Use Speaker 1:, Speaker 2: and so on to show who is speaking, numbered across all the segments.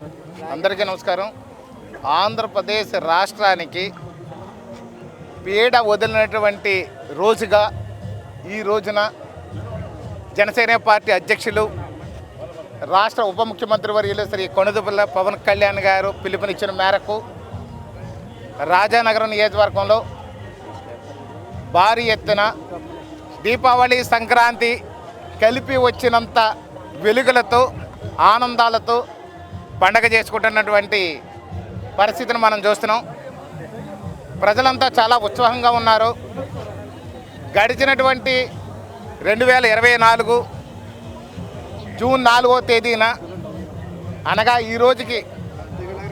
Speaker 1: అందరికీ నమస్కారం. ఆంధ్రప్రదేశ్ రాష్ట్రానికి పీడ వదిలినటువంటి రోజుగా ఈ రోజున జనసేన పార్టీ అధ్యక్షులు రాష్ట్ర ఉప ముఖ్యమంత్రి వర్యులు శ్రీ కొణదుపల్ల పవన్ కళ్యాణ్ గారు పిలుపునిచ్చిన మేరకు రాజానగరం నియోజకవర్గంలో భారీ ఎత్తున దీపావళి సంక్రాంతి కలిపి వచ్చినంత వెలుగులతో ఆనందాలతో పండగ చేసుకుంటున్నటువంటి పరిస్థితిని మనం చూస్తున్నాం. ప్రజలంతా చాలా ఉత్సాహంగా ఉన్నారు. గడిచినటువంటి రెండు వేల ఇరవై నాలుగు జూన్ నాలుగో తేదీన అనగా ఈ రోజుకి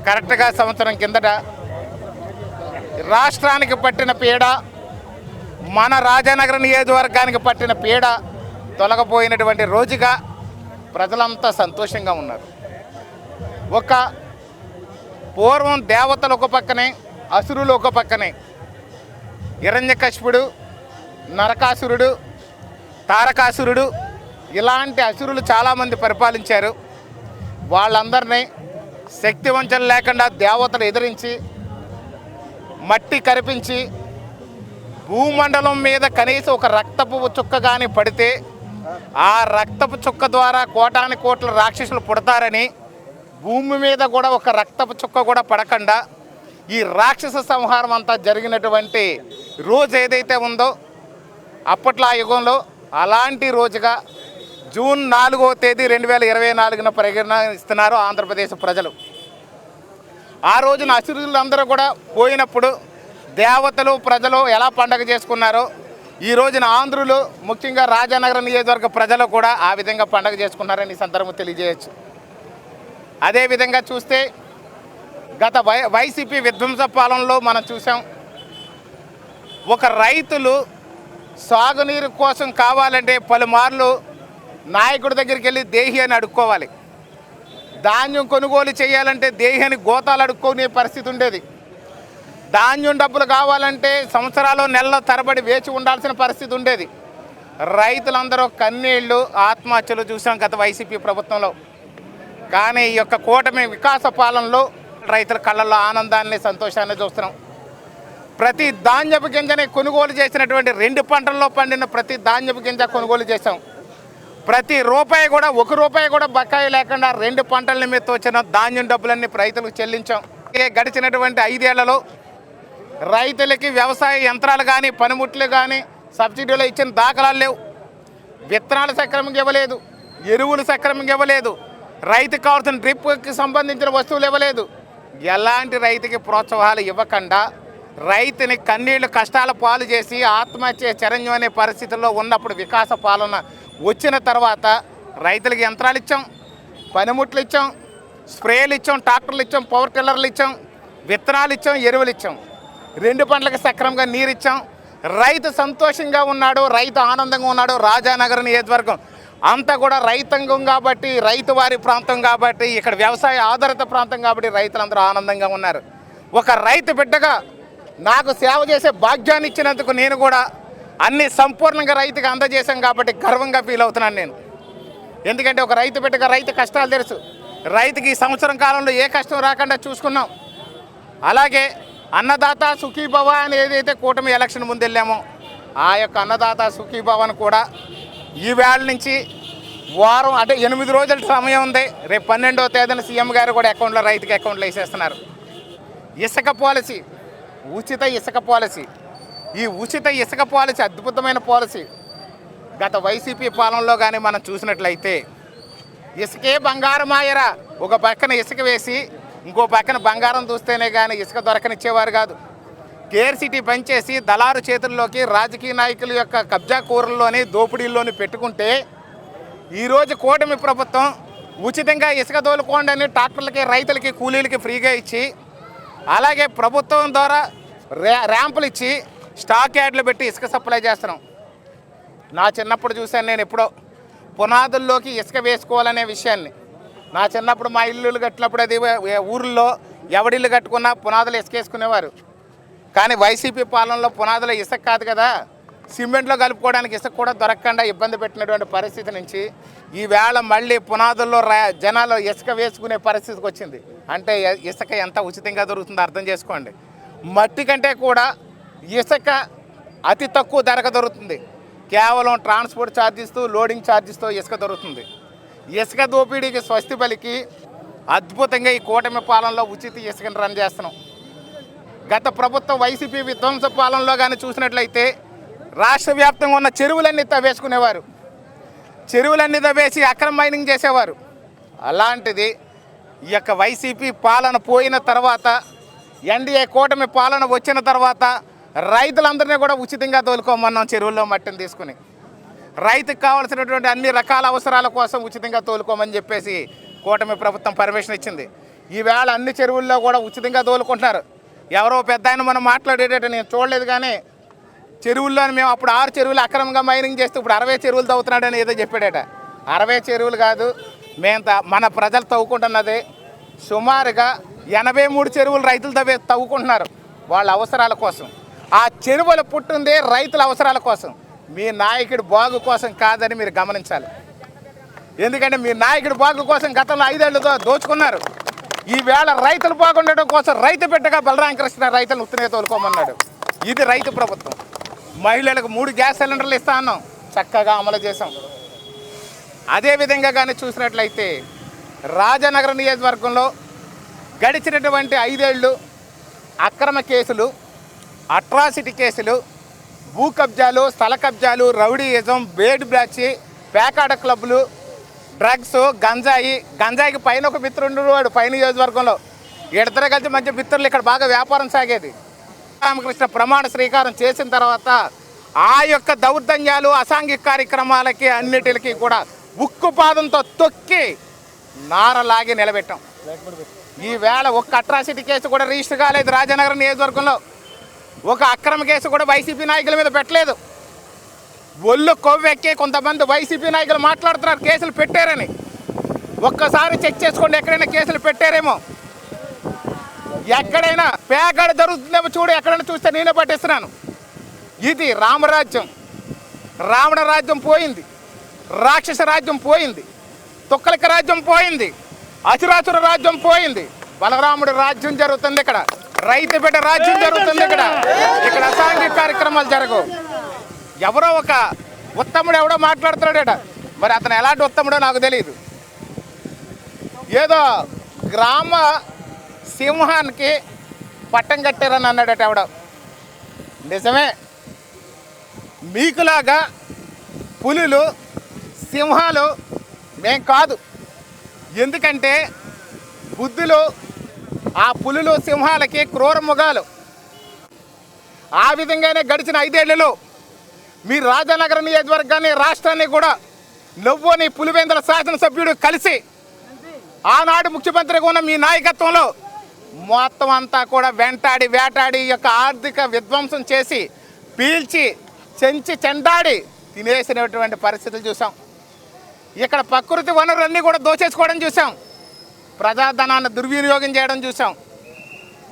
Speaker 1: కరెక్ట్గా సంవత్సరం కిందట రాష్ట్రానికి పట్టిన పీడ మన రాజానగర నియోజకవర్గానికి పట్టిన పీడ తొలగపోయినటువంటి రోజుగా ప్రజలంతా సంతోషంగా ఉన్నారు. ఒక పూర్వం దేవతలు ఒక పక్కనే అసురులు ఒక పక్కనే. హిరణ్యకశిపుడు నరకాసురుడు తారకాసురుడు ఇలాంటి అసురులు చాలామంది పరిపాలించారు. వాళ్ళందరినీ శక్తివంచన లేకుండా దేవతలు ఎదిరించి మట్టి కరిపించి భూమండలం మీద కనీసం ఒక రక్తపు చుక్క కానీ పడితే ఆ రక్తపు చుక్క ద్వారా కోటాని కోట్ల రాక్షసులు పుడతారని భూమి మీద కూడా ఒక రక్తపు చుక్క కూడా పడకుండా ఈ రాక్షస సంహారం అంతా జరిగినటువంటి రోజు ఏదైతే ఉందో అప్పట్లో ఆ యుగంలో అలాంటి రోజుగా జూన్ నాలుగో తేదీ రెండు వేల ఇరవై నాలుగున పరిగణిస్తున్నారు ఆంధ్రప్రదేశ్ ప్రజలు. ఆ రోజున అసురులందరూ కూడా పోయినప్పుడు దేవతలు ప్రజలు ఎలా పండగ చేసుకున్నారో ఈ రోజున ఆంధ్రులు ముఖ్యంగా రాజానగర నియోజకవర్గ ప్రజలు కూడా ఆ విధంగా పండగ చేసుకున్నారని ఈ సందర్భం తెలియజేయచ్చు. అదేవిధంగా చూస్తే గత వై వైసీపీ విధ్వంస పాలనలో మనం చూసాం. ఒక రైతులు సాగునీరు కోసం కావాలంటే పలుమార్లు నాయకుడి దగ్గరికి వెళ్ళి దేహి అని అడుక్కోవాలి. ధాన్యం కొనుగోలు చేయాలంటే దేహాన్ని గోతాలు అడుక్కునే పరిస్థితి ఉండేది. ధాన్యం డబ్బులు కావాలంటే సంవత్సరాలు నెలల తరబడి వేచి ఉండాల్సిన పరిస్థితి ఉండేది. రైతులందరూ కన్నీళ్ళు ఆత్మహత్యలు చూసాం గత వైసీపీ ప్రభుత్వంలో. కానీ ఈ యొక్క కూటమి వికాస పాలనలో రైతుల కళ్ళల్లో ఆనందాన్ని సంతోషాన్ని చూస్తున్నాం. ప్రతి ధాన్యపు గింజని కొనుగోలు చేసినటువంటి రెండు పంటల్లో పండిన ప్రతి ధాన్యపు గింజ కొనుగోలు చేశాం. ప్రతి రూపాయి కూడా ఒక రూపాయి కూడా బకాయి లేకుండా రెండు పంటల నిమిత్తం వచ్చిన ధాన్యం డబ్బులన్నీ రైతులకు చెల్లించాం. గడిచినటువంటి ఐదేళ్ళలో రైతులకి వ్యవసాయ యంత్రాలు కానీ పనిముట్లు కానీ సబ్సిడీలో ఇచ్చిన దాఖలాలు లేవు. విత్తనాలు సక్రమంగా ఇవ్వలేదు. ఎరువులు సక్రమంగా ఇవ్వలేదు. రైతుకు కావాల్సిన డ్రిప్కి సంబంధించిన వస్తువులు ఇవ్వలేదు. ఎలాంటి రైతుకి ప్రోత్సాహాలు ఇవ్వకుండా రైతుని కన్నీళ్ళు కష్టాల పాలు చేసి ఆత్మహత్య చరణ్యం అనే పరిస్థితుల్లో ఉన్నప్పుడు వికాస పాలన వచ్చిన తర్వాత రైతులకి యంత్రాలు ఇచ్చాం పనిముట్లు ఇచ్చాం స్ప్రేలు ఇచ్చాం ట్రాక్టర్లు ఇచ్చాం పవర్ టిల్లర్లు ఇచ్చాం విత్తనాలు ఇచ్చాం ఎరువులు ఇచ్చాం. రెండు పంటలకు సక్రమంగా నీరు ఇచ్చాం. రైతు సంతోషంగా ఉన్నాడు రైతు ఆనందంగా ఉన్నాడు. రాజానగర్ నియోజకవర్గం అంతా కూడా రైతాంగం కాబట్టి రైతు వారి ప్రాంతం కాబట్టి ఇక్కడ వ్యవసాయ ఆధారిత ప్రాంతం కాబట్టి రైతులందరూ ఆనందంగా ఉన్నారు. ఒక రైతు బిడ్డగా నాకు సేవ చేసే భాగ్యాన్ని ఇచ్చినందుకు నేను కూడా అన్ని సంపూర్ణంగా రైతుకి అందజేశాం కాబట్టి గర్వంగా ఫీల్ అవుతున్నాను నేను. ఎందుకంటే ఒక రైతు బిడ్డగా రైతు కష్టాలు తెలుసు. రైతుకి ఈ సంవత్సరం కాలంలో ఏ కష్టం రాకుండా చూసుకున్నాం. అలాగే అన్నదాత సుఖీభవ అని ఏదైతే కూటమి ఎలక్షన్ ముందు వెళ్ళామో ఆ యొక్క అన్నదాత సుఖీభవన్ కూడా ఈ వేళ నుంచి వారం అంటే ఎనిమిది రోజుల సమయం ఉంది. రేపు పన్నెండవ తేదీన సీఎం గారు కూడా అకౌంట్లో రైతుకి అకౌంట్లో వేసేస్తున్నారు. ఇసుక పాలసీ ఉచిత ఇసుక పాలసీ ఈ ఉచిత ఇసుక పాలసీ అద్భుతమైన పాలసీ. గత వైసీపీ పాలనలో కానీ మనం చూసినట్లయితే ఇసుకే బంగారం ఆయరా. ఒక పక్కన ఇసుక వేసి ఇంకో పక్కన బంగారం చూస్తేనే కానీ ఇసుక దొరకనిచ్చేవారు కాదు. కేర్ సిటీ పనిచేసి దళారు చేతుల్లోకి రాజకీయ నాయకుల యొక్క కబ్జా కూరల్లోని దోపిడీల్లోని పెట్టుకుంటే ఈరోజు కూటమి ప్రభుత్వం ఉచితంగా ఇసుక దోలుకోండి అని ట్రాక్టర్లకి రైతులకి కూలీలకి ఫ్రీగా ఇచ్చి అలాగే ప్రభుత్వం ద్వారా ర్యా ర్యాంపులు ఇచ్చి స్టాక్ యార్డ్లు పెట్టి ఇసుక సప్లై చేస్తున్నాం. నా చిన్నప్పుడు చూశాను నేను ఎప్పుడో పునాదుల్లోకి ఇసుక వేసుకోవాలనే విషయాన్ని. నా చిన్నప్పుడు మా ఇల్లులు కట్టినప్పుడు అది ఊర్లో ఎవడిల్లు కట్టుకున్నా పునాదులు ఇసుక వేసుకునేవారు కానీ వైసీపీ పాలనలో పునాదులు ఇసుక కాదు కదా. సిమెంట్లో కలుపుకోవడానికి ఇసుక కూడా దొరకకుండా ఇబ్బంది పెట్టినటువంటి పరిస్థితి నుంచి ఈవేళ మళ్ళీ పునాదుల్లో రా జనాలు ఇసుక వేసుకునే పరిస్థితికి వచ్చింది. అంటే ఇసుక ఎంత ఉచితంగా దొరుకుతుందో అర్థం చేసుకోండి. మట్టి కంటే కూడా ఇసుక అతి తక్కువ ధరకు దొరుకుతుంది. కేవలం ట్రాన్స్పోర్ట్ ఛార్జెస్తో లోడింగ్ ఛార్జెస్తో ఇసుక దొరుకుతుంది. ఇసుక దోపిడీకి స్వస్తి పలికి అద్భుతంగా ఈ కూటమి పాలనలో ఉచిత ఇసుకను రన్ చేస్తున్నాం. గత ప్రభుత్వం వైసీపీ విధ్వంస పాలనలో కానీ చూసినట్లయితే రాష్ట్ర వ్యాప్తంగా ఉన్న చెరువులన్నీ తవ్వేసుకునేవారు. చెరువులన్నీ తవ్వేసి అక్రమ మైనింగ్ చేసేవారు. అలాంటిది ఈ యొక్క వైసీపీ పాలన పోయిన తర్వాత ఎన్డీఏ కూటమి పాలన వచ్చిన తర్వాత రైతులందరినీ కూడా ఉచితంగా తోలుకోమన్నాం చెరువుల్లో మట్టిని తీసుకుని. రైతుకు కావాల్సినటువంటి అన్ని రకాల అవసరాల కోసం ఉచితంగా తోలుకోమని చెప్పేసి కూటమి ప్రభుత్వం పర్మిషన్ ఇచ్చింది. ఈవేళ అన్ని చెరువుల్లో కూడా ఉచితంగా తోలుకుంటున్నారు. ఎవరో పెద్ద ఆయన మనం మాట్లాడేటట్టు నేను చూడలేదు కానీ చెరువుల్లో మేము అప్పుడు ఆరు చెరువులు అక్రమంగా మైనింగ్ చేస్తే ఇప్పుడు అరవై చెరువులు తవ్వుతున్నాడని ఏదో చెప్పాడట. అరవై చెరువులు కాదు మేము మన ప్రజలు తవ్వుకుంటున్నది సుమారుగా ఎనభై మూడు చెరువులు రైతులు తవ్వే తవ్వుకుంటున్నారు వాళ్ళ అవసరాల కోసం. ఆ చెరువులు పుట్టిందే రైతుల అవసరాల కోసం. మీ నాయకుడి బాగు కోసం కాదని మీరు గమనించాలి. ఎందుకంటే మీ నాయకుడి బాగు కోసం గతంలో ఐదేళ్ళతో దోచుకున్నారు. ఈవేళ రైతులు బాగుండడం కోసం రైతు బిడ్డగా బలరామకృష్ణ రైతులు ఉత్తనే తోలుకోమన్నాడు. ఇది రైతు ప్రభుత్వం. మహిళలకు మూడు గ్యాస్ సిలిండర్లు ఇస్తా అన్నాం. చక్కగా అమలు చేసాం అదేవిధంగా కానీ చూసినట్లయితే రాజనగర నియోజకవర్గంలో గడిచినటువంటి ఐదేళ్ళు అక్రమ కేసులు అట్రాసిటీ కేసులు భూ కబ్జాలు స్థల కబ్జాలు రౌడీయిజం బేడ్ బ్లాచి పేకాడ క్లబ్లు డ్రగ్స్ గంజాయి గంజాయికి పైన ఒక మిత్రుడు వాడు పైన నియోజకవర్గంలో. ఇద్దరు కలిసి మంచి మిత్రులు ఇక్కడ బాగా వ్యాపారం సాగేది. రామకృష్ణ ప్రమాణ శ్రీకారం చేసిన తర్వాత ఆ యొక్క దౌర్జన్యాలు అసాంఘిక కార్యక్రమాలకి అన్నిటికి కూడా ఉక్కు పాదంతో తొక్కి నారలాగి నిలబెట్టాం. ఈ వేళ ఒక్క అట్రాసిటీ కేసు కూడా రిజిస్టర్ కాలేదు రాజనగరం నియోజకవర్గంలో. ఒక అక్రమ కేసు కూడా వైసీపీ నాయకుల మీద పెట్టలేదు. ఒళ్ళు కొవ్వెక్కి కొంతమంది వైసీపీ నాయకులు మాట్లాడుతున్నారు కేసులు పెట్టారని. ఒక్కసారి చెక్ చేసుకోండి ఎక్కడైనా కేసులు పెట్టారేమో. ఎక్కడైనా పేకాడ జరుగుతుందేమో చూడు ఎక్కడైనా చూస్తే నేనే పట్టిస్తున్నాను. ఇది రామరాజ్యం. రావణ రాజ్యం పోయింది. రాక్షస రాజ్యం పోయింది. తొక్కలిక రాజ్యం పోయింది. అసురాసుర రాజ్యం పోయింది. బలరాముడి రాజ్యం జరుగుతుంది ఇక్కడ. రైతు బిడ్డ రాజ్యం జరుగుతుంది ఇక్కడ. ఇక్కడ అసాంఘిక కార్యక్రమాలు జరగవు. ఎవరో ఒక ఉత్తముడు ఎవడో మాట్లాడుతున్నాడట. మరి అతను ఎలాంటి ఉత్తముడో నాకు తెలియదు ఏదో గ్రామ సింహానికి పట్టం కట్టారని అన్నాడట ఎవడో. నిజమే. మీకులాగా పులులు సింహాలు మేం కాదు. ఎందుకంటే బుద్ధులు ఆ పులులు సింహాలకి క్రూర మృగాలు. ఆ విధంగానే గడిచిన ఐదేళ్ళలో మీ రాజనగర నియోజకవర్గాన్ని రాష్ట్రాన్ని కూడా నువ్వు నీ పులివెందుల శాసనసభ్యుడు కలిసి ఆనాడు ముఖ్యమంత్రిగా ఉన్న మీ నాయకత్వంలో మొత్తం అంతా కూడా వెంటాడి వేటాడి యొక్క ఆర్థిక విధ్వంసం చేసి పీల్చి చెంచి చెండాడి తినేసినటువంటి పరిస్థితులు చూసాం. ఇక్కడ ప్రకృతి వనరులన్నీ కూడా దోచేసుకోవడం చూసాం. ప్రజాధనాన్ని దుర్వినియోగం చేయడం చూసాం.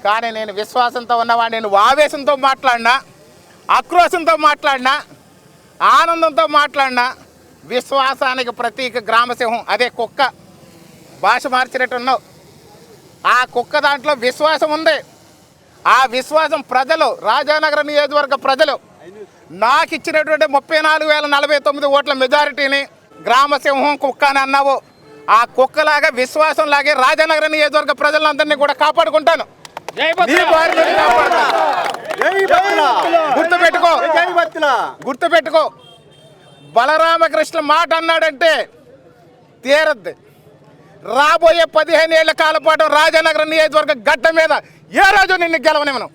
Speaker 1: కానీ నేను విశ్వాసంతో ఉన్నవాడిని నువ్వు ఆవేశంతో మాట్లాడినా ఆక్రోశంతో మాట్లాడినా ఆనందంతో మాట్లాడినా విశ్వాసానికి ప్రతీక గ్రామసింహం అదే కుక్క. భాష మార్చినట్టున్నావు. ఆ కుక్క దాంట్లో విశ్వాసం ఉంది. ఆ విశ్వాసం ప్రజలు రాజానగర నియోజకవర్గ ప్రజలు నాకు ఇచ్చినటువంటి ముప్పై నాలుగు వేల నలభై తొమ్మిది ఓట్ల మెజారిటీని గ్రామసింహం కుక్క అని అన్నావు. ఆ కుక్కలాగా విశ్వాసంలాగే రాజానగర నియోజకవర్గ ప్రజలందరినీ కూడా కాపాడుకుంటాను. గుర్తుపెట్టుకో. గుర్తుపెట్టుకో. బలరామకృష్ణ మాట అన్నాడంటే తీరద్దు. రాబోయే పదిహేను ఏళ్ళ కాల పాటు రాజనగరం నియోజకవర్గ గడ్డ మీద ఏ రోజు నిన్ను గెలవనివ్వను?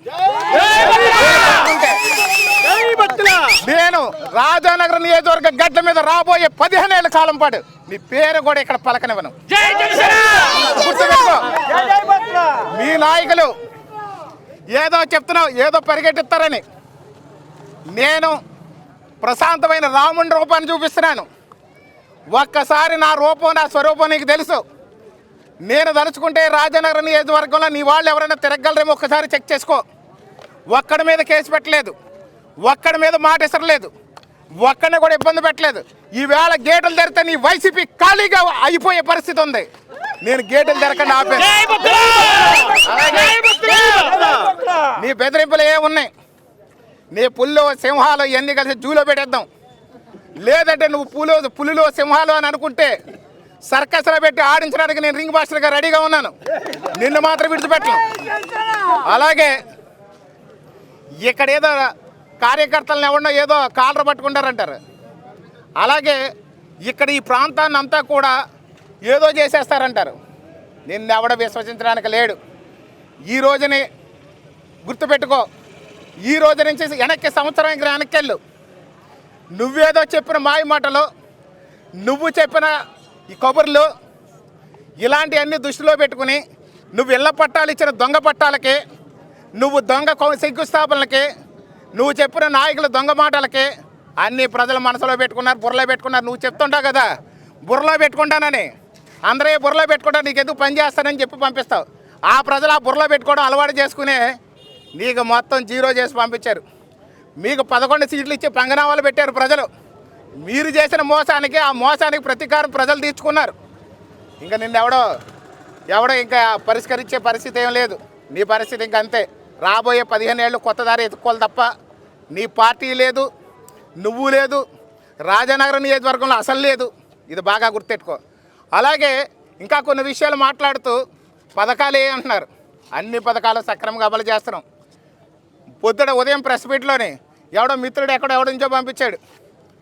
Speaker 1: నేను రాజానగరం నియోజకవర్గ గడ్డ మీద రాబోయే పదిహేను ఏళ్ళ కాలం పాటు నీ పేరు కూడా ఇక్కడ పలకనివ్వను. గుర్తుపెట్టుకో. నాయకులు ఏదో చెప్తున్నావు ఏదో పరిగెట్టిస్తారని నేను ప్రశాంతమైన రాముని రూపాన్ని చూపిస్తున్నాను. ఒక్కసారి నా రూపం నా స్వరూపం నీకు తెలుసు. నేను తలుచుకుంటే రాజనగరం నియోజకవర్గంలో నీ వాళ్ళు ఎవరైనా తిరగలరేమో ఒక్కసారి చెక్ చేసుకో. ఒక్కడి మీద కేసు పెట్టలేదు. ఒక్కడి మీద మాట ఇసరలేదు. ఒక్కడిని కూడా ఇబ్బంది పెట్టలేదు. ఈవేళ గేట్లు తెరితే నీ వైసీపీ ఖాళీగా అయిపోయే పరిస్థితి ఉంది. నేను గేటులు తెరకుండా అలాగే. నీ బెదిరింపులు ఏ ఉన్నాయి? నీ పుల్లో సింహాలు ఇవన్నీ కలిసి జూలో పెట్టేద్దాం. లేదంటే నువ్వు పులు పులిలో సింహాలు అని అనుకుంటే సర్కస్లో పెట్టి ఆడించడానికి నేను రింగ్ మాస్టర్గా రెడీగా ఉన్నాను. నిన్ను మాత్రం విడిచిపెట్టను. అలాగే ఇక్కడ ఏదో కార్యకర్తలను ఎవరినో ఏదో కాలర పట్టుకుంటారంటారు. అలాగే ఇక్కడ ఈ ప్రాంతాన్ని అంతా కూడా ఏదో చేసేస్తారంటారు. నిన్ను ఎవడ విశ్వసించడానికి లేడు. ఈ రోజుని గుర్తుపెట్టుకో. ఈ రోజు నుంచి వెనక్కి సంవత్సరానికి వెనక్కెళ్ళు. నువ్వేదో చెప్పిన మాయ మాటలు నువ్వు చెప్పిన ఈ కబుర్లు ఇలాంటివన్నీ దృష్టిలో పెట్టుకుని నువ్వు ఇళ్ళ పట్టాలు ఇచ్చిన దొంగ పట్టాలకి నువ్వు దొంగ శంకుస్థాపనలకి నువ్వు చెప్పిన నాయకుల దొంగ మాటలకి అన్ని ప్రజలు మనసులో పెట్టుకున్నారు బుర్రలో పెట్టుకున్నారు. నువ్వు చెప్తుంటావు కదా బుర్రలో పెట్టుకుంటానని. అందరూ బుర్రలో పెట్టుకుంటా నీకు ఎందుకు పని చేస్తానని చెప్పి పంపిస్తావు. ఆ ప్రజలు ఆ బుర్రలో పెట్టుకోవడం అలవాటు చేసుకునే నీకు మొత్తం జీరో చేసి పంపించారు. మీకు పదకొండు సీట్లు ఇచ్చి పంగనామాలు పెట్టారు ప్రజలు. మీరు చేసిన మోసానికి ఆ మోసానికి ప్రతీకారం ప్రజలు తీర్చుకున్నారు. ఇంకా నిన్నెవడో ఎవడో ఇంకా పరిష్కరించే పరిస్థితి ఏం లేదు. నీ పరిస్థితి ఇంక అంతే. రాబోయే పదిహేను ఏళ్ళు కొత్త దారి ఎత్తుకోవాలి తప్ప నీ పార్టీ లేదు నువ్వు లేదు రాజనగరం నియోజకవర్గంలో అసలు లేదు. ఇది బాగా గుర్తెట్టుకో. అలాగే ఇంకా కొన్ని విషయాలు మాట్లాడుతూ పథకాలు ఏ అంటున్నారు? అన్ని పథకాలు సక్రమంగా అమలు చేస్తున్నాం. పొద్దుట ఉదయం ప్రెస్ మీట్లోనే ఎవడో మిత్రుడు ఎక్కడో ఎవడో నుంచో పంపించాడు.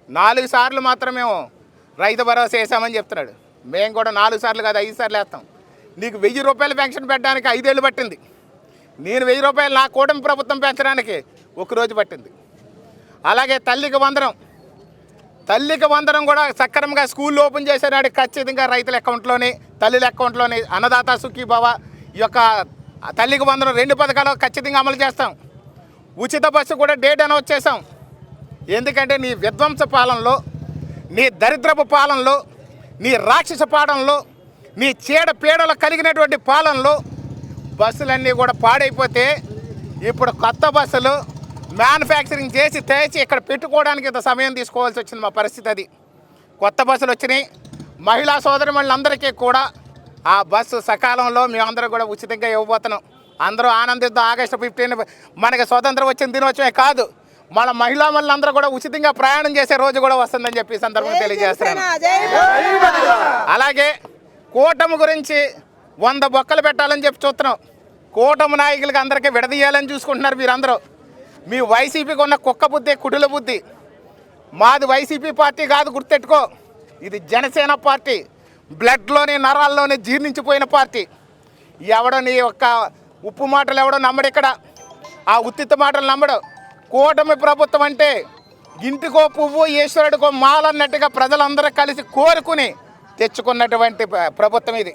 Speaker 1: నాలుగు సార్లు మాత్రమే రైతు భరోసా వేసామని చెప్తున్నాడు. మేము కూడా నాలుగు సార్లు కాదు ఐదు సార్లు వేస్తాం. నీకు వెయ్యి రూపాయలు పెన్షన్ పెట్టడానికి ఐదేళ్ళు పట్టింది. నేను వెయ్యి రూపాయలు నా కూటమి ప్రభుత్వం పెంచడానికి ఒకరోజు పట్టింది. అలాగే తల్లికి వందనం. తల్లికి వందనం కూడా సక్రమంగా స్కూల్ ఓపెన్ చేసేనాడు ఖచ్చితంగా రైతుల అకౌంట్లోని తల్లుల అకౌంట్లోని అన్నదాత సుఖీభవ ఈ యొక్క తల్లికి వందనం రెండు పథకాలు ఖచ్చితంగా అమలు చేస్తాం. ఉచిత బస్సు కూడా డేట్ అనౌన్స్ చేసాం ఎందుకంటే నీ విధ్వంస పాలనలో నీ దరిద్రపు పాలనలో నీ రాక్షస పాలనలో నీ చీడ పీడలు కలిగినటువంటి పాలనలో బస్సులన్నీ కూడా పాడైపోతే ఇప్పుడు కొత్త బస్సులు మ్యానుఫ్యాక్చరింగ్ చేసి తెచ్చి ఇక్కడ పెట్టుకోవడానికి ఇంత సమయం తీసుకోవాల్సి వచ్చింది మా పరిస్థితి అది. కొత్త బస్సులు వచ్చినాయి. మహిళా సోదరిమణులందరికీ కూడా ఆ బస్సు సకాలంలో మేమందరం కూడా ఉచితంగా ఇవ్వబోతున్నాం. అందరూ ఆనందిద్దాం. ఆగస్టు ఫిఫ్టీన్ మనకి స్వతంత్రం వచ్చిన దినోత్సవమే కాదు. మన మహిళా మనులందరూ కూడా ఉచితంగా ప్రయాణం చేసే రోజు కూడా వస్తుందని చెప్పి ఈ సందర్భంగా తెలియజేస్తున్నాను. అలాగే కూటమి గురించి వంద బొక్కలు పెట్టాలని చెప్పి చూస్తున్నాం. కూటమి నాయకులకి అందరికీ విడదీయాలని చూసుకుంటున్నారు మీరందరూ. మీ వైసీపీకి ఉన్న కుక్క బుద్ధి కుటుల బుద్ధి. మాది వైసీపీ పార్టీ కాదు గుర్తెట్టుకో. ఇది జనసేన పార్టీ. బ్లడ్లోని నరాల్లోని జీర్ణించిపోయిన పార్టీ. ఎవడో నీ యొక్క ఉప్పు మాటలు ఎవడో నమ్మడు ఇక్కడ. ఆ ఉత్తిత్త మాటలు నమ్మడు. కూటమి ప్రభుత్వం అంటే ఇంటికో పువ్వు ఈశ్వరుడికో మాలన్నట్టుగా ప్రజలందరూ కలిసి కోరుకుని తెచ్చుకున్నటువంటి ప్రభుత్వం ఇది.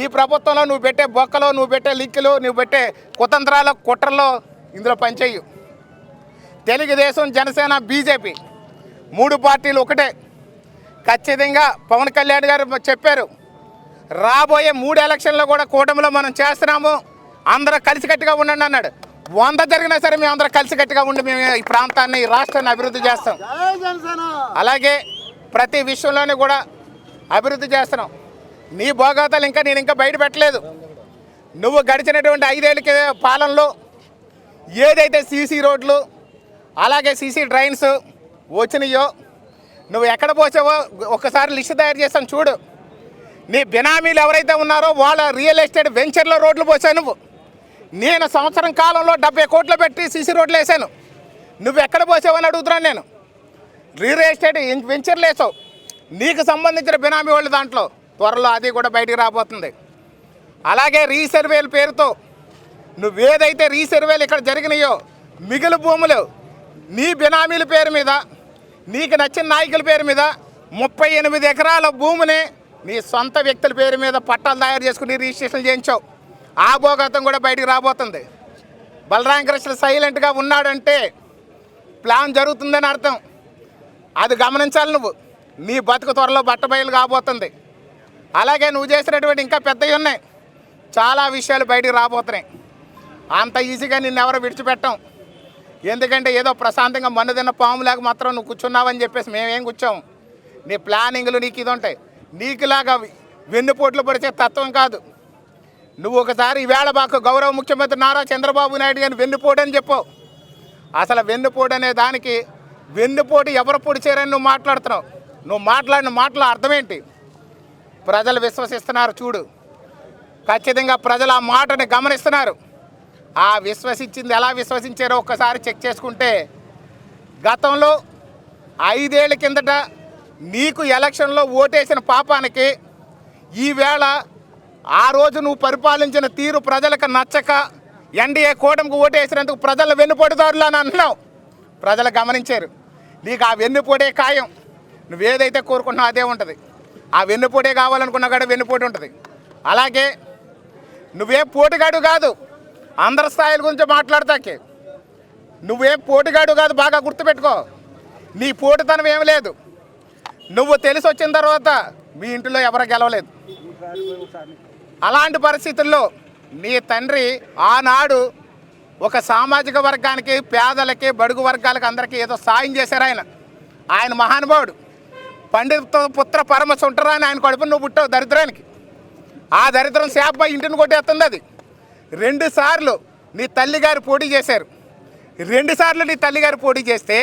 Speaker 1: ఈ ప్రభుత్వంలో నువ్వు పెట్టే బొక్కలో నువ్వు పెట్టే లింకులు నువ్వు పెట్టే కుతంత్రాలు కుట్రలో ఇందులో పనిచేయు. తెలుగుదేశం జనసేన బీజేపీ మూడు పార్టీలు ఒకటే. ఖచ్చితంగా పవన్ కళ్యాణ్ గారు చెప్పారు రాబోయే మూడు ఎలక్షన్లో కూడా కూటమిలో మనం చేస్తున్నాము అందరూ కలిసికట్టుగా ఉండండి అన్నాడు. వంద జరిగినా సరే మేము అందరం కలిసికట్టుగా ఉండి మేము ఈ ప్రాంతాన్ని ఈ రాష్ట్రాన్ని అభివృద్ధి చేస్తాం. అలాగే ప్రతి విషయంలోనూ కూడా అభివృద్ధి చేస్తున్నాం. నీ భోగాతాలు ఇంకా నేను ఇంకా బయట పెట్టలేదు. నువ్వు గడిచినటువంటి ఐదేళ్ళకి పాలనలో ఏదైతే సీసీ రోడ్లు అలాగే సీసీ డ్రైన్స్ వచ్చినాయో నువ్వు ఎక్కడ పోసావో ఒకసారి లిస్ట్ తయారు చేస్తాను చూడు. నీ బినామీలు ఎవరైతే ఉన్నారో వాళ్ళ రియల్ ఎస్టేట్ వెంచర్లో రోడ్లు పోసావు నువ్వు. నేను సంవత్సరం కాలంలో డెబ్బై కోట్లు పెట్టి సీసీ రోడ్లు వేసాను. నువ్వు ఎక్కడ పోసావని అడుగుతున్నాను నేను. రియల్ ఎస్టేట్ వెంచర్లు వేసావు. నీకు సంబంధించిన బినామీ వాళ్ళు దాంట్లో. త్వరలో అది కూడా బయటికి రాబోతుంది. అలాగే రీసర్వేల పేరుతో నువ్వేదైతే రీసర్వేలు ఇక్కడ జరిగినాయో మిగులు భూములు నీ బినామీల పేరు మీద నీకు నచ్చిన నాయకుల పేరు మీద ముప్పై ఎనిమిది ఎకరాల భూమిని నీ సొంత వ్యక్తుల పేరు మీద పట్టాలు తయారు చేసుకుని రిజిస్ట్రేషన్ చేయించావు. ఆ భోగతం కూడా బయటికి రాబోతుంది. బలరాం కృష్ణ సైలెంట్గా ఉన్నాడంటే ప్లాన్ జరుగుతుందని అర్థం. అది గమనించాలి నువ్వు. నీ బతుకు త్వరలో బట్టబయలు కాబోతుంది. అలాగే నువ్వు చేసినటువంటి ఇంకా పెద్దవి ఉన్నాయి. చాలా విషయాలు బయటికి రాబోతున్నాయి. అంత ఈజీగా నిన్ను ఎవరో విడిచిపెట్టాం. ఎందుకంటే ఏదో ప్రశాంతంగా మన్ను తిన్న పాములాగా మాత్రం నువ్వు కూర్చున్నావని చెప్పేసి మేమేం కూర్చోము నీ ప్లానింగ్లు నీకు ఇది ఉంటాయి నీకులాగా వెన్నుపోట్లు పడిచే తత్వం కాదు. నువ్వు ఒకసారి ఈవేళ బాకు గౌరవ ముఖ్యమంత్రి నారా చంద్రబాబు నాయుడు గారిని వెన్నుపోటు అని చెప్పావు. అసలు వెన్నుపోటు అనే దానికి వెన్నుపోటు ఎవరు పొడిచారని నువ్వు మాట్లాడుతున్నావు. నువ్వు మాట్లాడిన మాటల అర్థమేంటి? ప్రజలు విశ్వసిస్తున్నారు చూడు. ఖచ్చితంగా ప్రజలు ఆ మాటని గమనిస్తున్నారు. ఆ విశ్వసించింది ఎలా విశ్వసించారో ఒక్కసారి చెక్ చేసుకుంటే గతంలో ఐదేళ్ళ కిందట నీకు ఎలక్షన్లో ఓటేసిన పాపానికి ఈవేళ ఆ రోజు నువ్వు పరిపాలించిన తీరు ప్రజలకు నచ్చక ఎన్డీఏ కూటమికి ఓటేసినందుకు ప్రజల వెన్నుపోటుదారులు అని అంటున్నావు ప్రజలు గమనించారు. నీకు ఆ వెన్నుపోటే ఖాయం. నువ్వేదైతే కోరుకుంటున్నావు అదే ఉంటుంది. ఆ వెన్నుపోటే కావాలనుకున్నా కూడా వెన్నుపోటు ఉంటుంది. అలాగే నువ్వే పోటుగాడు కాదు. అందరి స్థాయిల గురించి మాట్లాడతాకే. నువ్వేం పోటీగాడు కాదు బాగా గుర్తుపెట్టుకో. నీ పోటుతనం ఏమి లేదు. నువ్వు తెలిసి వచ్చిన తర్వాత మీ ఇంటిలో ఎవరు గెలవలేదు. అలాంటి పరిస్థితుల్లో నీ తండ్రి ఆనాడు ఒక సామాజిక వర్గానికి పేదలకి బడుగు వర్గాలకి అందరికీ ఏదో సాయం చేశారు ఆయన. ఆయన మహానుభావుడు. పండిత పుత్ర పరమ సుంటరా అని ఆయన కడుపు నువ్వు పుట్టావు దరిద్రానికి. ఆ దరిద్రం శాప ఇంటిని కొట్టేస్తుంది అది. రెండు సార్లు నీ తల్లిగారు పోటీ చేశారు. రెండు సార్లు నీ తల్లిగారు పోటీ చేస్తే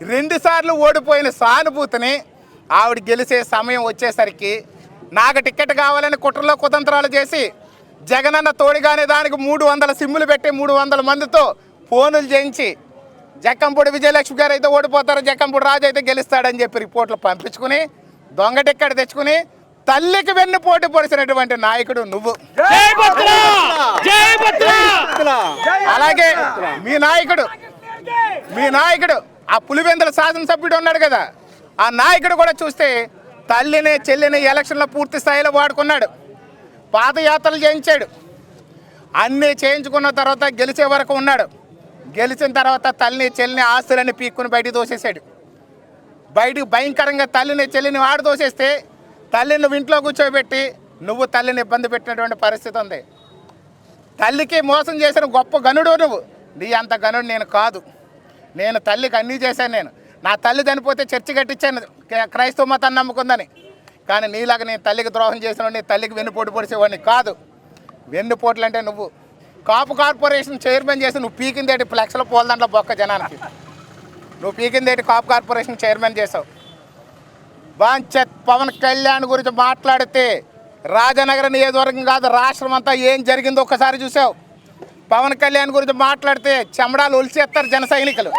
Speaker 1: రెండు సార్లు ఓడిపోయిన సానుభూతిని ఆవిడ గెలిచే సమయం వచ్చేసరికి నాకు టికెట్ కావాలని కుట్రలో కుతంత్రాలు చేసి జగనన్న తోడుగానే దానికి మూడు వందల సిమ్ములు పెట్టి మూడు వందల మందితో ఫోనులు చేయించి జక్కంపూడి విజయలక్ష్మి గారు అయితే ఓడిపోతారు జక్కంపూడి రాజు అయితే గెలుస్తాడని చెప్పి రిపోర్ట్లు పంపించుకుని దొంగ టిక్కెట్ తెచ్చుకుని తల్లికి వెన్ను పోటీ పొడిచినటువంటి నాయకుడు నువ్వు. అలాగే మీ నాయకుడు మీ నాయకుడు ఆ పులివెందుల శాసనసభ్యుడు ఉన్నాడు కదా. ఆ నాయకుడు కూడా చూస్తే తల్లిని చెల్లిని ఎలక్షన్లో పూర్తి స్థాయిలో వాడుకున్నాడు. పాదయాత్రలు చేయించాడు. అన్నీ చేయించుకున్న తర్వాత గెలిచే వరకు ఉన్నాడు. గెలిచిన తర్వాత తల్లిని చెల్లిని ఆస్తులని పీక్కుని బయటికి దోసేసాడు బయటికి భయంకరంగా తల్లిని చెల్లిని వాడు తల్లిని నువ్వు ఇంట్లో కూర్చోబెట్టి నువ్వు తల్లిని ఇబ్బంది పెట్టినటువంటి పరిస్థితి ఉంది. తల్లికి మోసం చేసిన గొప్ప గనుడు నువ్వు. నీ అంత గనుడు నేను కాదు. నేను తల్లికి అన్నీ చేశాను నేను. నా తల్లి చనిపోతే చర్చి కట్టించాను. క్రైస్తవ మతాన్ని నమ్ముకుందని. కానీ నీలాగా నేను తల్లికి ద్రోహం చేసిన నీ తల్లికి వెన్నుపోటు పొడిచేవాడిని కాదు. వెన్నుపోట్లు అంటే నువ్వు. కాపు కార్పొరేషన్ చైర్మన్ చేసి నువ్వు పీకిందేటి ఫ్లెక్స్లో పోల దాంట్లో బొక్క జనానికి. నువ్వు పీకిందేటి కాపు కార్పొరేషన్ చైర్మన్ చేసావు. వాంఛత్ పవన్ కళ్యాణ్ గురించి మాట్లాడితే రాజనగర నియోజకవర్గం కాదు రాష్ట్రం అంతా ఏం జరిగిందో ఒక్కసారి చూసావు. పవన్ కళ్యాణ్ గురించి మాట్లాడితే చెమడాలు ఒలిచేస్తారు జన సైనికులు.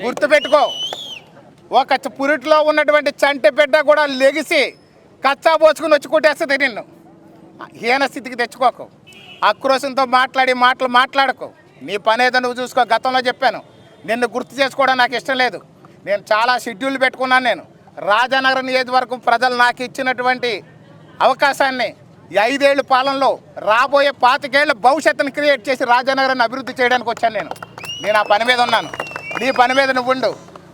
Speaker 1: గుర్తుపెట్టుకో ఒక చ- ఉన్నటువంటి చంటి బిడ్డ కూడా లెగిసి కచ్చా పోసుకుని వచ్చి కొట్టేస్తుంది నిన్ను. హీన స్థితికి తెచ్చుకోకు. ఆక్రోశంతో మాట్లాడి మాటలు మాట్లాడకు. నీ పని ఏదో నువ్వు చూసుకో గతంలో చెప్పాను. నిన్ను గుర్తు చేసుకోవడం నాకు ఇష్టం లేదు. నేను చాలా షెడ్యూల్ పెట్టుకున్నాను నేను. రాజానగర్ నియోజకవర్గం ప్రజలు నాకు ఇచ్చినటువంటి అవకాశాన్ని ఐదేళ్ళ పాలనలో రాబోయే పాతికేళ్ళ భవిష్యత్తును క్రియేట్ చేసి రాజానగరాన్ని అభివృద్ధి చేయడానికి వచ్చాను నేను. నేను ఆ పని మీద ఉన్నాను. నీ పని మీద నువ్వు ఉండు.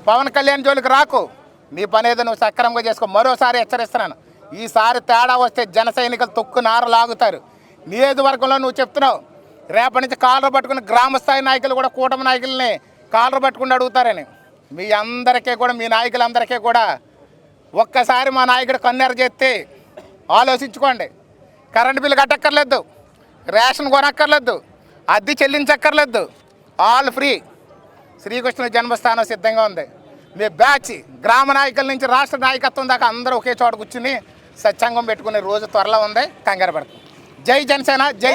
Speaker 1: పవన్ కళ్యాణ్ జోలికి రాకు. నీ పని ఏదో నువ్వు సక్రమంగా చేసుకో. మరోసారి హెచ్చరిస్తున్నాను. ఈసారి తేడా వస్తే జన సైనికులు తొక్కు నార లాగుతారు. నియోజకవర్గంలో నువ్వు చెప్తున్నావు. రేపటి నుంచి కాలర్ పట్టుకుని గ్రామస్థాయి నాయకులు కూడా కూటమి నాయకుల్ని కాలర్ పట్టుకుని అడుగుతారని. మీ అందరికీ కూడా మీ నాయకులందరికీ కూడా ఒక్కసారి మా నాయకుడు కన్నెర చేస్తే ఆలోచించుకోండి. కరెంటు బిల్లు కట్టక్కర్లేదు రేషన్ కొనక్కర్లేదు అద్దె చెల్లించక్కర్లేదు ఆల్ ఫ్రీ. శ్రీకృష్ణుని జన్మస్థానం సిద్ధంగా ఉంది. మీ బ్యాచ్ గ్రామ నాయకుల నుంచి రాష్ట్ర నాయకత్వం దాకా అందరూ ఒకే చోట కూర్చుని సత్సంగం పెట్టుకునే రోజు త్వరలో ఉంది. కంగారు పడుతుంది జై జనసేన జై